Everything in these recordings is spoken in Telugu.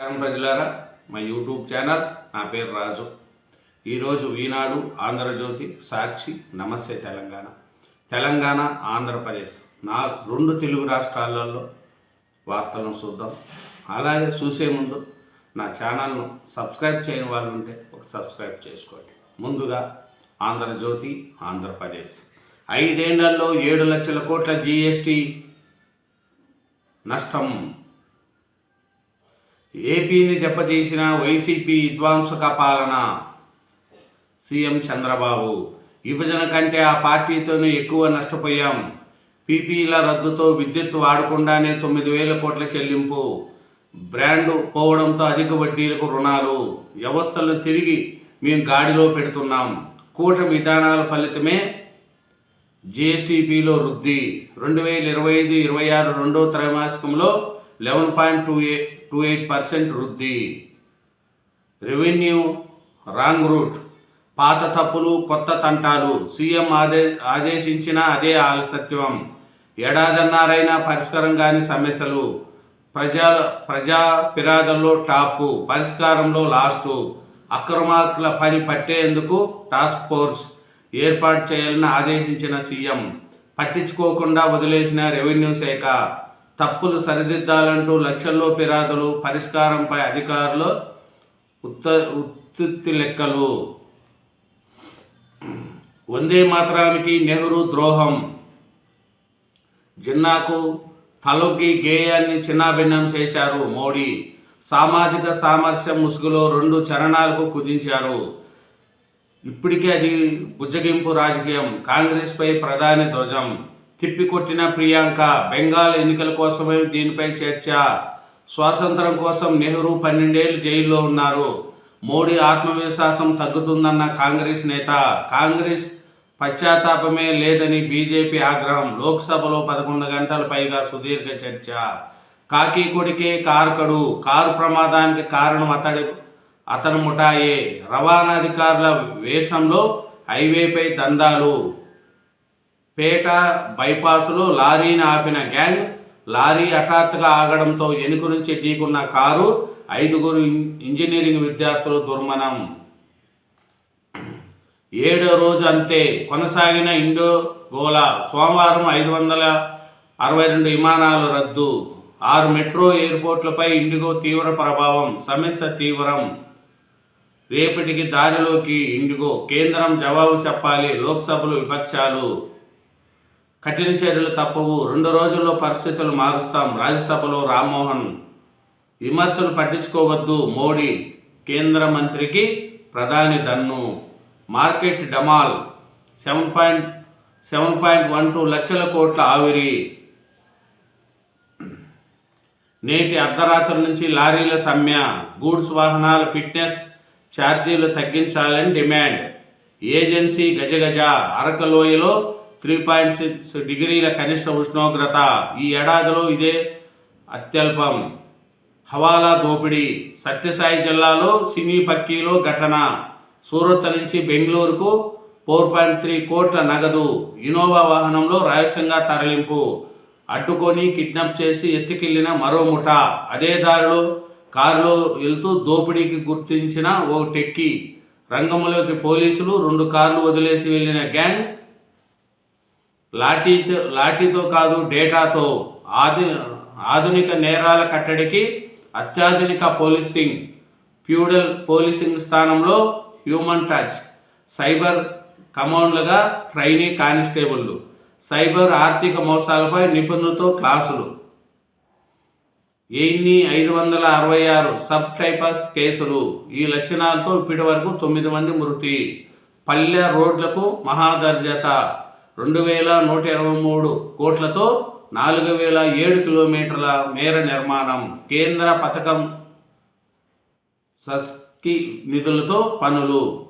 నమస్కారం ప్రజలారా. మా యూట్యూబ్ ఛానల్ నా పేరు రాజు. ఈరోజు ఈనాడు ఆంధ్రజ్యోతి సాక్షి నమస్తే తెలంగాణ. తెలంగాణ ఆంధ్రప్రదేశ్ నా రెండు తెలుగు రాష్ట్రాలలో వార్తలను చూద్దాం. అలాగే చూసే ముందు నా ఛానల్ను సబ్స్క్రైబ్ చేయని వాళ్ళు ఉంటే ఒక సబ్స్క్రైబ్ చేసుకోండి. ముందుగా ఆంధ్రజ్యోతి ఆంధ్రప్రదేశ్. ఐదేళ్ళలో ఏడు లక్షల కోట్ల జీఎస్టీ నష్టం. ఏపీని దెబ్బతీసిన వైసీపీ విధ్వంసక పాలన. సీఎం చంద్రబాబు విభజన కంటే ఆ పార్టీతోనే ఎక్కువ నష్టపోయాం. పీపీల రద్దుతో విద్యుత్ వాడకుండానే తొమ్మిది వేల కోట్ల చెల్లింపు. బ్రాండ్ పోవడంతో అధిక వడ్డీలకు రుణాలు. వ్యవస్థలను తిరిగి మేము గాడిలో పెడుతున్నాం. కూటమి విధానాల ఫలితమే జిఎస్టిపిలో వృద్ధి. రెండు వేల ఇరవై ఐదు ఇరవై ఆరు రెండో త్రైమాసికంలో లెవెన్ పాయింట్ టూ ఏ టూ ఎయిట్ పర్సెంట్ వృద్ధి. రెవెన్యూ రాంగ్ రూట్ పాత తప్పులు కొత్త తంటాలు. సీఎం ఆదే ఆదేశించిన అదే ఆలసత్యం ఏడాదన్నారైనా పరిష్కారం కాని సమస్యలు. ప్రజా ప్రజా ఫిర్యాదుల్లో టాపు పరిష్కారంలో లాస్టు. అక్రమార్కుల పని పట్టేందుకు టాస్క్ ఫోర్స్ ఏర్పాటు చేయాలని ఆదేశించిన సీఎం. పట్టించుకోకుండా వదిలేసిన రెవెన్యూ శాఖ. తప్పులు సరిదిద్దాలంటూ లక్షల్లో ఫిర్యాదులు పరిష్కారంపై అధికారులు ఉత్త ఉత్పత్తి లెక్కలు. వందే మాత్రానికి నెహ్రూ ద్రోహం. జిన్నాకు తలొగ్గి గేయాన్ని చిన్నాభిన్నం చేశారు మోడీ. సామాజిక సామరస్యం ముసుగులో రెండు చరణాలకు కుదించారు. ఇప్పటికే అది బుజ్జగింపు రాజకీయం. కాంగ్రెస్పై ప్రధాని ధ్వజం. తిప్పికొట్టిన ప్రియాంక బెంగాల్ ఎన్నికల కోసమే దీనిపై చర్చ. స్వాతంత్రం కోసం నెహ్రూ పన్నెండేళ్ళు జైల్లో ఉన్నారు. మోడీ ఆత్మవిశ్వాసం తగ్గుతుందన్న కాంగ్రెస్ నేత. కాంగ్రెస్ పశ్చాత్తాపమే లేదని బీజేపీ ఆగ్రహం. లోక్సభలో పదకొండు గంటల పైగా సుదీర్ఘ చర్చ. కాకి కొడికే కారకుడు కారు ప్రమాదానికి కారణం అతడి అతను ముఠాయే. రవాణా అధికారుల వేషంలో హైవేపై దందాలు. పేట బైపాసులో లారీని ఆపిన గ్యాంగ్ లారీ హఠాత్తుగా ఆగడంతో వెనుక నుంచి ఢీకున్న కారు ఐదుగురు ఇం- ఇంజనీరింగ్ విద్యార్థులు దుర్మణం ఏడో రోజు అంతే కొనసాగిన ఇండో గోలా సోమవారం ఐదు వందల అరవై రెండు విమానాలు రద్దు. ఆరు మెట్రో ఎయిర్పోర్ట్లపై ఇండిగో తీవ్ర ప్రభావం సమస్య తీవ్రం. రేపటికి దారిలోకి ఇండిగో. కేంద్రం జవాబు చెప్పాలి లోక్సభలు విపక్షాలు. కఠిన చర్యలు తప్పవు. రెండు రోజుల్లో పరిస్థితులు మారుస్తాం. రాజ్యసభలో రామ్మోహన్ విమర్శలు పట్టించుకోవద్దు. మోడీ కేంద్ర మంత్రికి ప్రధాని దన్ను. Market డమాల్ seven point seven point one two లక్షల కోట్ల ఆవిరి. నేటి అర్ధరాత్రి నుంచి లారీల సమ్మె. గూడ్స్ వాహనాల ఫిట్నెస్ ఛార్జీలు తగ్గించాలని డిమాండ్. ఏజెన్సీ గజగజ. అరకలోయలో త్రీ పాయింట్ సిక్స్ డిగ్రీల కనిష్ట ఉష్ణోగ్రత. ఈ ఏడాదిలో ఇదే అత్యల్పం. హవాలా దోపిడీ. సత్యసాయి జిల్లాలో సినీ పక్కీలో ఘటన. సూరత్ నుంచి బెంగళూరుకు ఫోర్ పాయింట్ త్రీ కోట్ల నగదు. ఇనోవా వాహనంలో రహస్యంగా తరలింపు. అడ్డుకొని కిడ్నాప్ చేసి ఎత్తుకెళ్ళిన మరో ముఠ. అదే దారిలో కారులో వెళ్తూ దోపిడీకి గుర్తించిన ఓ టెక్కి. రంగంలోకి పోలీసులు రెండు కార్లు వదిలేసి వెళ్ళిన గ్యాంగ్ లాఠీతో లాఠీతో కాదు డేటాతో. ఆధు ఆధునిక నేరాల కట్టడికి అత్యాధునిక పోలీసింగ్ ఫ్యూడల్ పోలీసింగ్ స్థానంలో హ్యూమన్ టచ్ సైబర్ కమాండ్లుగా ట్రైనీ కానిస్టేబుళ్ళు సైబర్ ఆర్థిక మోసాలపై నిపుణులతో క్లాసులు. ఎన్ని ఐదు వందల అరవై ఆరు సబ్ టైపస్ కేసులు. ఈ లక్షణాలతో ఇప్పటి వరకు తొమ్మిది మంది మృతి. పల్లె రోడ్లకు మహాదర్జత రెండు వేల నూట ఇరవై మూడు కోట్లతో నాలుగు వేల ఏడు కిలోమీటర్ల మేర నిర్మాణం కేంద్ర పథకం సస్కి నిధులతో పనులు.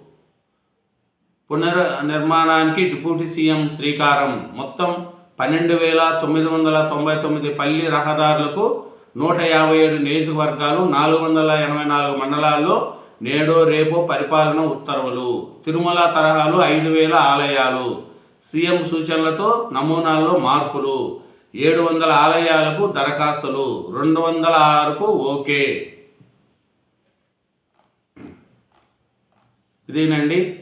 పునర్ నిర్మాణానికి డిప్యూటీ సీఎం శ్రీకారం. మొత్తం పన్నెండు వేల తొమ్మిది వందల తొంభై తొమ్మిది పల్లి రహదారులకు నూట యాభై ఏడు నియోజకవర్గాలు నాలుగు వందల ఎనభై నాలుగు మండలాల్లో నేడో రేపో పరిపాలన ఉత్తర్వులు. తిరుమల తరహాలు ఐదు వేల ఆలయాలు. సీఎం సూచనలతో నమూనాల్లో మార్పులు. ఏడు వందల ఆలయాలకు దరఖాస్తులు. రెండు వందల ఆరుకు ఓకే. ఇదేనండి.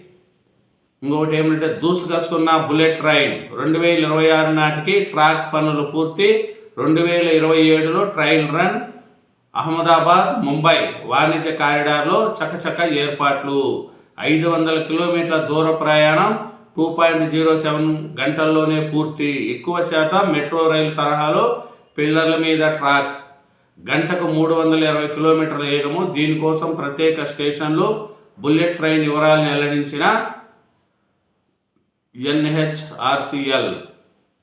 ఇంకొకటి ఏమంటే దూసుకొస్తున్న బుల్లెట్ ట్రైన్. రెండు వేల ఇరవై ఆరు నాటికి ట్రాక్ పనులు పూర్తి. రెండు వేల ఇరవై ఏడులో ట్రైల్ రన్. అహ్మదాబాద్ ముంబై వాణిజ్య కారిడార్లో చకచక ఏర్పాట్లు. ఐదు వందల కిలోమీటర్ల దూర ప్రయాణం. టూ పాయింట్ జీరో సెవెన్ గంటల్లోనే పూర్తి. ఎక్కువ శాతం మెట్రో రైలు తరహాలో పిల్లర్ల మీద ట్రాక్. గంటకు మూడు వందల ఇరవై కిలోమీటర్ల వేగము. దీనికోసం ప్రత్యేక స్టేషన్లు బుల్లెట్ ట్రైన్ వివరాలను వెల్లడించిన ఎన్హెచ్ఆర్సిఎల్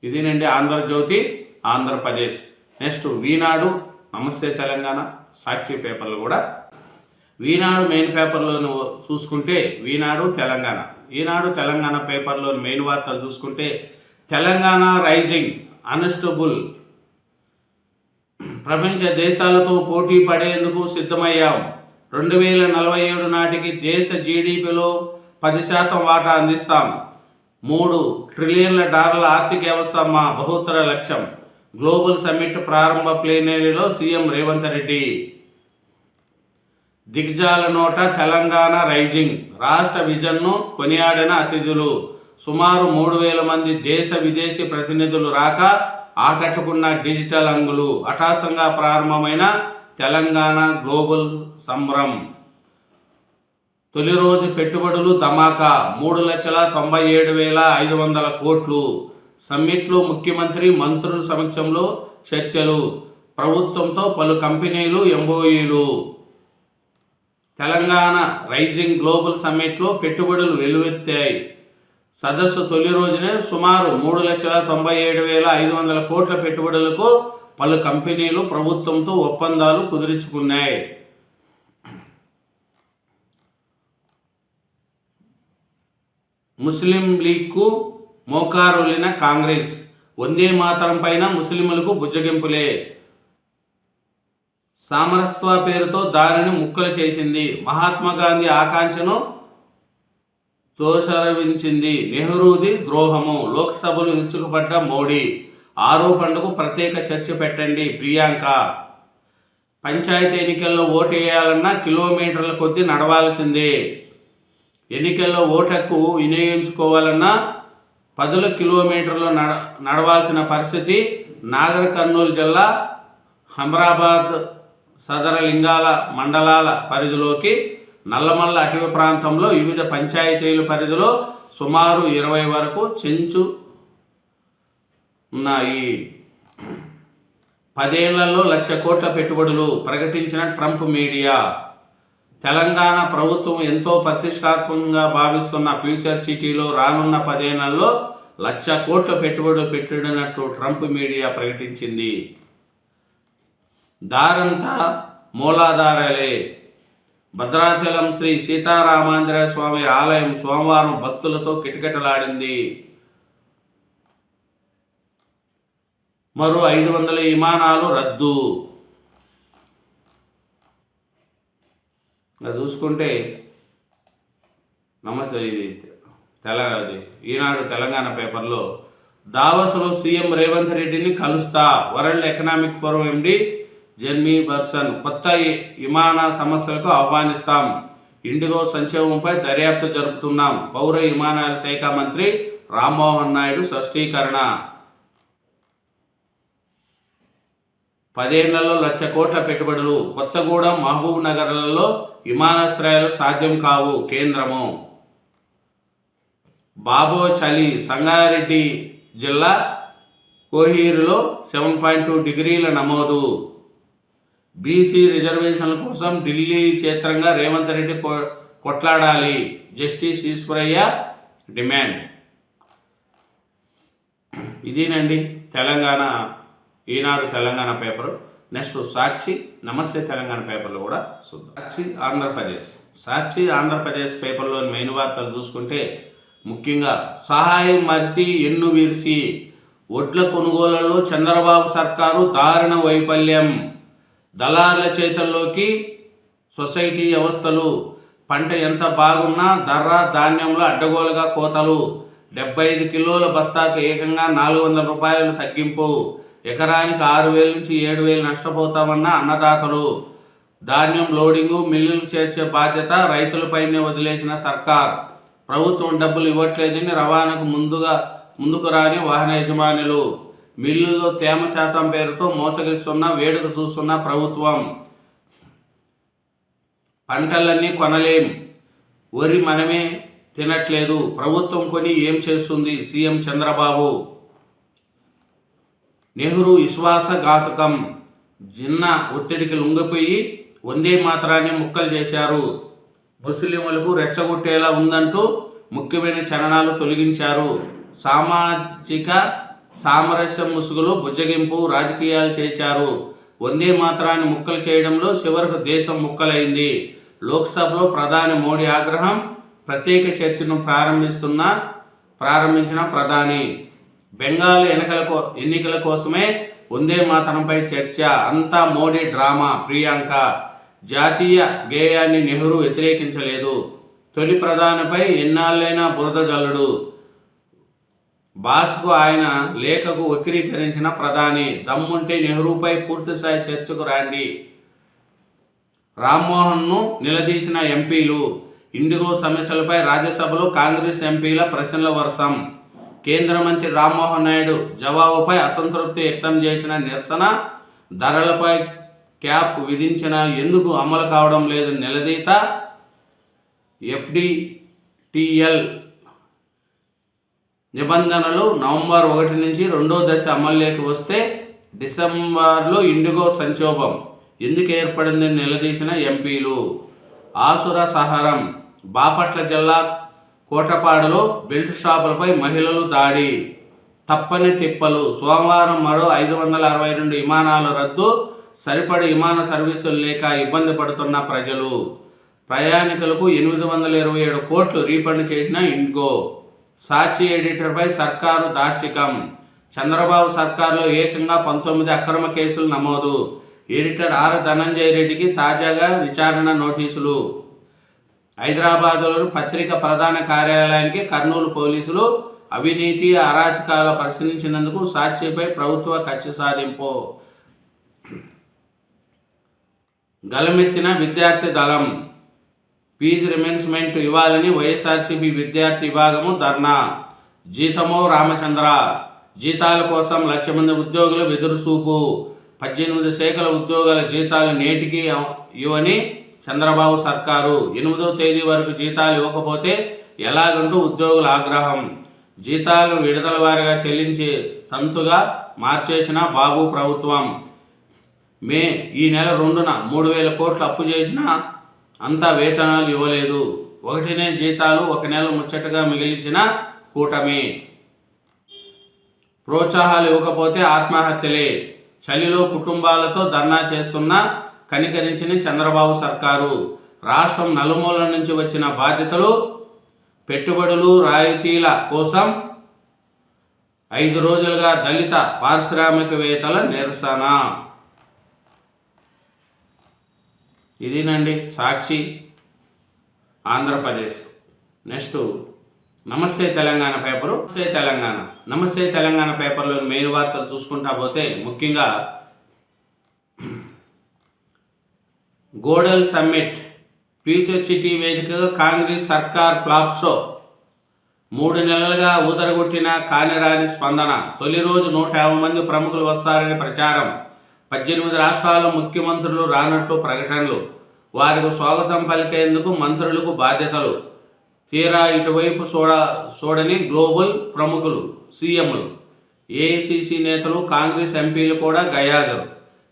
ఇదేనండి ఆంధ్రజ్యోతి ఆంధ్రప్రదేశ్. నెక్స్ట్ వీనాడు నమస్తే తెలంగాణ. సాక్షి పేపర్లు కూడా. వీనాడు మెయిన్ పేపర్లో చూసుకుంటే వీనాడు తెలంగాణ. ఈనాడు తెలంగాణ పేపర్లో మెయిన్ వార్తలు చూసుకుంటే తెలంగాణ రైజింగ్ అన్స్టబుల్. ప్రపంచ దేశాలతో పోటీ పడేందుకు సిద్ధమయ్యాం. రెండు వేల నలభై ఏడు నాటికి దేశ జీడిపిలో పది శాతం వాటా అందిస్తాం. మూడు ట్రిలియన్ల డాలర్ల ఆర్థిక వ్యవస్థ మా బహుత్తర లక్ష్యం. గ్లోబల్ సమ్మిట్ ప్రారంభ ప్లేనరీలో సీఎం రేవంత్ రెడ్డి. దిగ్జాల నోట తెలంగాణ రైజింగ్. రాష్ట్ర విజన్ను కొనియాడిన అతిథులు. సుమారు మూడు వేల మంది దేశ విదేశీ ప్రతినిధులు రాక ఆకట్టుకున్న డిజిటల్ అంగులు. అటాసంగా ప్రారంభమైన తెలంగాణ గ్లోబల్ సంబరం తొలి రోజు పెట్టుబడులు ధమాకా. మూడు లక్షల తొంభై ఏడు వేల ఐదు వందల కోట్లు. సమ్మిట్లో ముఖ్యమంత్రి మంత్రుల సమక్షంలో చర్చలు. ప్రభుత్వంతో పలు కంపెనీలు ఎంఓఈలు. తెలంగాణ రైజింగ్ గ్లోబల్ సమ్మిట్లో పెట్టుబడులు వెలువెత్తాయి సదస్సు తొలి రోజునే సుమారు మూడు లక్షల తొంభై ఏడు వేల ఐదు వందల కోట్ల పెట్టుబడులకు పలు కంపెనీలు ప్రభుత్వంతో ఒప్పందాలు కుదుర్చుకున్నాయి. ముస్లిం లీగ్కు మోకారులిన కాంగ్రెస్ వందే మాతరం పైన ముస్లింలకు బుజ్జగింపులే. సామరస్వ పేరుతో దానిని ముక్కలు చేసింది. మహాత్మా గాంధీ ఆకాంక్షను దోషరవించింది నెహ్రూది ద్రోహము. లోక్సభలు ఇచ్చుకుపడ్డ మోడీ ఆరోపణలకు ప్రత్యేక చర్చ పెట్టండి ప్రియాంక. పంచాయతీ ఎన్నికల్లో ఓటు వేయాలన్నా కిలోమీటర్ల కొద్దీ నడవాల్సిందే. ఎన్నికల్లో ఓటకు వినియోగించుకోవాలన్నా పదుల కిలోమీటర్లు నడ నడవాల్సిన పరిస్థితి నాగర్ కర్నూలు జిల్లా హమ్రాబాద్ సదరలింగాల మండలాల పరిధిలోకి నల్లమల్ల అటవీ ప్రాంతంలో వివిధ పంచాయతీల పరిధిలో సుమారు ఇరవై వరకు చెంచు ఉన్నాయి పదేళ్ళలో లక్ష కోట్ల పెట్టుబడులు ప్రకటించిన ట్రంప్ మీడియా. తెలంగాణ ప్రభుత్వం ఎంతో ప్రతిష్టాత్మకంగా భావిస్తున్న ఫ్యూచర్ సిటీలో రానున్న పదేళ్ళలో లక్ష కోట్ల పెట్టుబడులు పెట్టినట్టు ట్రంప్ మీడియా ప్రకటించింది. దారంతా మూలాధారాలే. భద్రాచలం శ్రీ సీతారామాంజనేయ స్వామి ఆలయం సోమవారం భక్తులతో కిటకిటలాడింది. మరో ఐదు వందల విమానాలు రద్దు. ఇంకా చూసుకుంటే నమస్తే ఇది తెలంగాణ ఈనాడు తెలంగాణ పేపర్లో దావస్లో సీఎం రేవంత్ రెడ్డిని కలుస్తా World Economic Forum MD Jeremy బర్సన్ కొత్త విమాన సమస్యలకు ఆహ్వానిస్తాం. ఇండిగో సంక్షేమంపై దర్యాప్తు జరుపుతున్నాం. పౌర విమానాల శాఖ మంత్రి రామ్మోహన్ నాయుడు స్పష్టీకరణ. పదేళ్ళలో లక్ష కోట్ల పెట్టుబడులు. కొత్తగూడెం మహబూబ్ నగర్లలో విమానాశ్రయాలు సాధ్యం కావు కేంద్రము. బాబో చలి సంగారెడ్డి జిల్లా కోహీరులో సెవెన్ పాయింట్ టూ డిగ్రీల నమోదు. బీసీ రిజర్వేషన్ల కోసం ఢిల్లీ క్షేత్రంగా రేవంత్ రెడ్డి కొ- కొట్లాడాలి. జస్టిస్ ఈశ్వరయ్య డిమాండ్ ఇదేనండి తెలంగాణ ఈనాడు తెలంగాణ పేపరు. నెక్స్ట్ సాక్షి నమస్తే తెలంగాణ పేపర్లు కూడా చూద్దాం. సాక్షి ఆంధ్రప్రదేశ్. సాక్షి ఆంధ్రప్రదేశ్ పేపర్లోని మెయిన్ వార్తలు చూసుకుంటే ముఖ్యంగా సహాయం మరిసి ఎన్ను విరిసి ఒడ్ల కొనుగోళ్ళలో చంద్రబాబు సర్కారు దారుణ వైఫల్యం. దళారుల చేతుల్లోకి సొసైటీ వ్యవస్థలు పంట ఎంత బాగున్నా ధర ధాన్యంలో అడ్డగోలుగా కోతలు డెబ్బై ఐదు కిలోల బస్తాకు ఏకంగా నాలుగు వందల రూపాయలు తగ్గింపు ఎకరానికి ఆరు వేల నుంచి ఏడు వేలు నష్టపోతామన్న అన్నదాతలు. ధాన్యం లోడింగు మిల్లులు చేర్చే బాధ్యత రైతులపైనే వదిలేసిన సర్కార్. ప్రభుత్వం డబ్బులు ఇవ్వట్లేదని రవాణాకు ముందుగా ముందుకు రాని వాహన యజమానులు. మిల్లుల్లో తేమ శాతం పేరుతో మోసగిస్తున్న వేడుక చూస్తున్న ప్రభుత్వం. పంటలన్నీ కొనలేం. వరి మనమే తినట్లేదు. ప్రభుత్వం కొని ఏం చేస్తుంది? సీఎం చంద్రబాబు. నెహ్రూ విశ్వాసఘాతకం. జిన్న ఒత్తిడికి లొంగిపోయి వందే మాత్రాన్ని ముక్కలు చేశారు. ముస్లింలకు రెచ్చగొట్టేలా ఉందంటూ ముఖ్యమైన చలనాలు తొలగించారు. సామాజిక సామరస్యం ముసుగులు బుజ్జగింపు రాజకీయాలు చేశారు. వందే మాత్రాన్ని ముక్కలు చేయడంలో చివరకు దేశం ముక్కలైంది. లోక్సభలో ప్రధాని మోడీ ఆగ్రహం ప్రత్యేక చర్చను ప్రారంభిస్తున్న ప్రారంభించిన ప్రధాని. బెంగాల్ ఎన్నికల కో ఎన్నికల కోసమే వందే మాతరంపై చర్చ అంతా మోడీ డ్రామా ప్రియాంక. జాతీయ గేయాన్ని నెహ్రూ వ్యతిరేకించలేదు. తొలి ప్రధానిపై ఎన్నాళ్ళైనా బురద జల్లుడు. బాస్కు ఆయన లేఖకు వక్రీకరించిన ప్రధాని దమ్ముంటే నెహ్రూపై పూర్తిస్థాయి చర్చకు రాండి. రామ్మోహన్ను నిలదీసిన ఎంపీలు ఇండిగో సమస్యలపై రాజ్యసభలో కాంగ్రెస్ ఎంపీల ప్రశ్నల వర్షం కేంద్ర మంత్రి రామ్మోహన్ నాయుడు జవాబుపై అసంతృప్తి వ్యక్తం చేసిన నిరసన ధరలపై క్యాప్ విధించిన ఎందుకు అమలు కావడం లేదు నిలదీత. ఎఫ్డిటిఎల్ నిబంధనలు నవంబర్ ఒకటి నుంచి రెండో దశ అమల్లోకి వస్తే డిసెంబర్లో ఇండిగో సంక్షోభం. ఎందుకు ఏర్పడిందని నిలదీసిన ఎంపీలు. ఆసుర సహారం. బాపట్ల జిల్లా కోటపాడులో బెల్ట్ షాపులపై మహిళలు దాడి. తప్పని తిప్పలు. సోమవారం మరో ఐదు వందల అరవై రెండు విమానాల రద్దు. సరిపడి విమాన సర్వీసులు లేక ఇబ్బంది పడుతున్న ప్రజలు. ప్రయాణికులకు ఎనిమిది వందల ఇరవై ఏడు కోట్లు రీఫండ్ చేసిన ఇండిగో. సాక్షి ఎడిటర్పై సర్కారు దాష్టికం. చంద్రబాబు సర్కారులో ఏకంగా పంతొమ్మిది అక్రమ కేసులు నమోదు. ఎడిటర్ ఆర్ ధనంజయ రెడ్డికి తాజాగా విచారణ నోటీసులు. హైదరాబాద్లోని పత్రిక ప్రధాన కార్యాలయానికి కర్నూలు పోలీసులు అవినీతి అరాచకాల పరిశీలించినందుకు సాక్షిపై ప్రభుత్వ కక్ష సాధింపు. గలమెత్తిన విద్యార్థి దళం. ఫీజు రిమెన్స్మెంట్ ఇవ్వాలని వైఎస్ఆర్సీపీ విద్యార్థి విభాగము ధర్నా. జీతమో రామచంద్ర. జీతాల కోసం లక్ష మంది ఉద్యోగులు ఎదురుచూపు పద్దెనిమిది శాఖల ఉద్యోగాల జీతాలు నేటికి ఇవ్వని చంద్రబాబు సర్కారు. ఎనిమిదో తేదీ వరకు జీతాలు ఇవ్వకపోతే ఎలాగంటూ ఉద్యోగుల ఆగ్రహం. జీతాలు విడుదల వారిగా చెల్లించి తంతుగా మార్చేసిన బాబు ప్రభుత్వం. మే ఈ నెల రెండున మూడు వేల కోట్లు అప్పు చేసినా అంతా వేతనాలు ఇవ్వలేదు. ఒకటినే జీతాలు ఒక నెల ముచ్చటగా మిగిలించిన కూటమి. ప్రోత్సాహాలు ఇవ్వకపోతే ఆత్మహత్యలే. చలిలో కుటుంబాలతో ధర్నా చేస్తున్న కనికరించిన చంద్రబాబు సర్కారు. రాష్ట్రం నలుమూలల నుంచి వచ్చిన బాధ్యతలు పెట్టుబడులు రాయితీల కోసం ఐదు రోజులుగా దళిత పారిశ్రామికవేత్తల నిరసన. ఇదేనండి సాక్షి ఆంధ్రప్రదేశ్. నెక్స్ట్ నమస్తే తెలంగాణ పేపరు. నమస్తే తెలంగాణ. నమస్తే తెలంగాణ పేపర్లో మెయిన్ వార్తలు చూసుకుంటా పోతే ముఖ్యంగా గోడల్ సమ్మిట్ ఫ్యూచర్ సిటీ వేదికగా కాంగ్రెస్ సర్కార్ ప్లాప్సో మూడు నెలలుగా ఊదరగొట్టిన కానిరాని స్పందన. తొలి రోజు నూట యాభై మంది ప్రముఖులు వస్తారని ప్రచారం. పద్దెనిమిది రాష్ట్రాల ముఖ్యమంత్రులు రానట్లు ప్రకటనలు. వారికి స్వాగతం పలికేందుకు మంత్రులకు బాధ్యతలు. తీరా ఇటువైపు చూడ చూడని గ్లోబల్ ప్రముఖులు సీఎంలు ఏఐసిసి నేతలు కాంగ్రెస్ ఎంపీలు కూడా గయాజరు.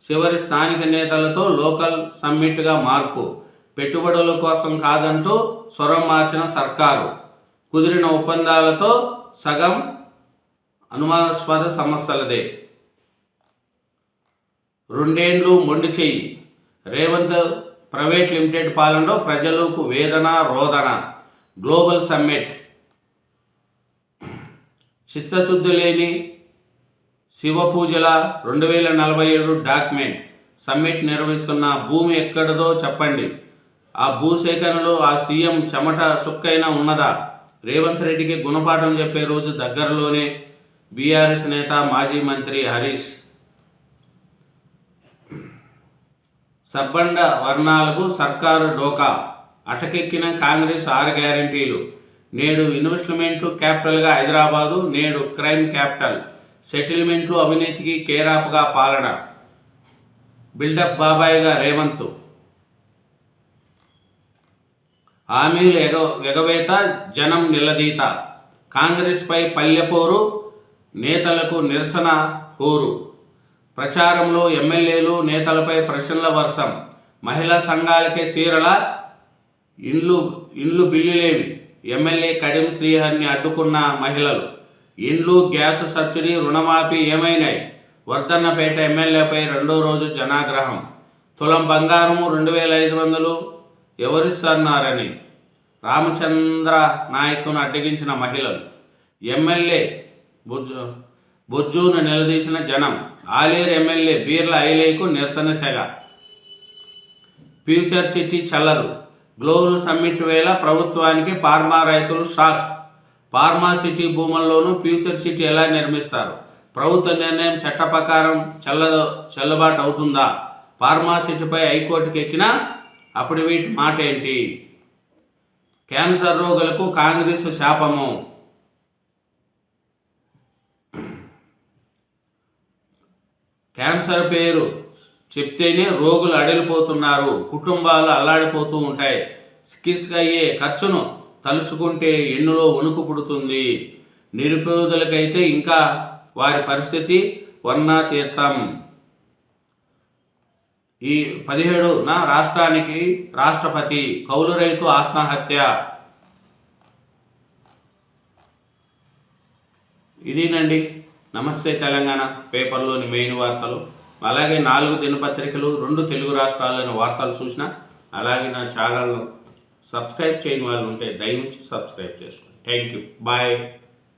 చివరి స్థానిక నేతలతో లోకల్ సమ్మిట్గా మార్పు. పెట్టుబడుల కోసం కాదంటూ స్వరం మార్చిన సర్కారు. కుదిరిన ఒప్పందాలతో సగం అనుమానాస్పద సమస్యలదే. రెండేండ్లు మొండి చేయి రేవంత్ ప్రైవేట్ లిమిటెడ్ పాలనలో ప్రజలకు వేదన రోదన. Global summit. చిత్తశుద్ధి లేని శివ పూజల రెండు వేల నలభై ఏడు డాక్యుమెంట్ సమ్మిట్ నిర్వహిస్తున్న భూమి ఎక్కడదో చెప్పండి. ఆ భూసేకరణలో ఆ సీఎం చెమట చుక్కైనా ఉన్నదా? రేవంత్ రెడ్డికి గుణపాఠం చెప్పే రోజు దగ్గరలోనే బీఆర్ఎస్ నేత మాజీ మంత్రి హరీష్ సబ్బండ వర్ణాలకు సర్కారు డోకా. అటకెక్కిన కాంగ్రెస్ ఆరు గ్యారంటీలు. నేడు ఇన్వెస్ట్మెంట్ క్యాపిటల్గా హైదరాబాదు నేడు క్రైమ్ క్యాపిటల్. సెటిల్మెంట్లు అవినీతికి కేరాపుగా పాలన. బిల్డప్ బాబాయిగా రేవంత్. హామీలు ఎగ ఎగవేత జనం నిలదీత. కాంగ్రెస్పై పల్లెపోరు నేతలకు నిరసన హోరు. ప్రచారంలో ఎమ్మెల్యేలు నేతలపై ప్రశ్నల వర్షం. మహిళా సంఘాలకే సీరల ఇండ్లు ఇండ్లు బిల్లులేవి. ఎమ్మెల్యే కడిం శ్రీహరిని అడ్డుకున్న మహిళలు. ఇండ్లు గ్యాస్ సబ్సిడీ రుణమాఫీ ఏమైనాయి? వర్ధన్నపేట ఎమ్మెల్యేపై రెండో రోజు జనాగ్రహం. తులం బంగారము రెండు వేల ఐదు వందలు ఎవరిస్తున్నారని రామచంద్ర నాయకును అడ్డగించిన మహిళలు. ఎమ్మెల్యే బొజ్జు బొజ్జును నిలదీసిన జనం ఆలేరు ఎమ్మెల్యే బీర్ల ఐలేకు నిరసన సెగ. ఫ్యూచర్ సిటీ చల్లరు. గ్లోబల్ సమ్మిట్ వేళ ప్రభుత్వానికి ఫార్మా రైతులు షాక్. ఫార్మా సిటీ భూముల్లోనూ ఫ్యూచర్ సిటీ ఎలా నిర్మిస్తారు? ప్రభుత్వ నిర్ణయం చట్ట ప్రకారం చల్ల చెల్లుబాటు అవుతుందా? ఫార్మా సిటీపై హైకోర్టుకు ఎక్కిన? అప్పుడు వీటి మాట ఏంటి క్యాన్సర్ రోగులకు కాంగ్రెస్ శాపము. క్యాన్సర్ పేరు చెప్తేనే రోగులు అడలిపోతున్నారు కుటుంబాలు అల్లాడిపోతూ ఉంటాయి. చికిత్స అయ్యే ఖర్చును తలుసుకుంటే ఎన్నులో వణుకు పుడుతుంది. నిరుపేదలకైతే ఇంకా వారి పరిస్థితి వర్ణా తీర్థం ఈ పదిహేడున రాష్ట్రానికి రాష్ట్రపతి కౌలు రైతు ఆత్మహత్య. ఇదేనండి? నమస్తే తెలంగాణ పేపర్లోని మెయిన్ వార్తలు. అలాగే నాలుగు దినపత్రికలు రెండు తెలుగు రాష్ట్రాల్లోని వార్తలు చూసిన అలాగే నా ఛానల్ను సబ్స్క్రైబ్ చేయని వాళ్ళు ఉంటే దయవుంచి సబ్స్క్రైబ్ చేసుకోండి. Thank you. బాయ్.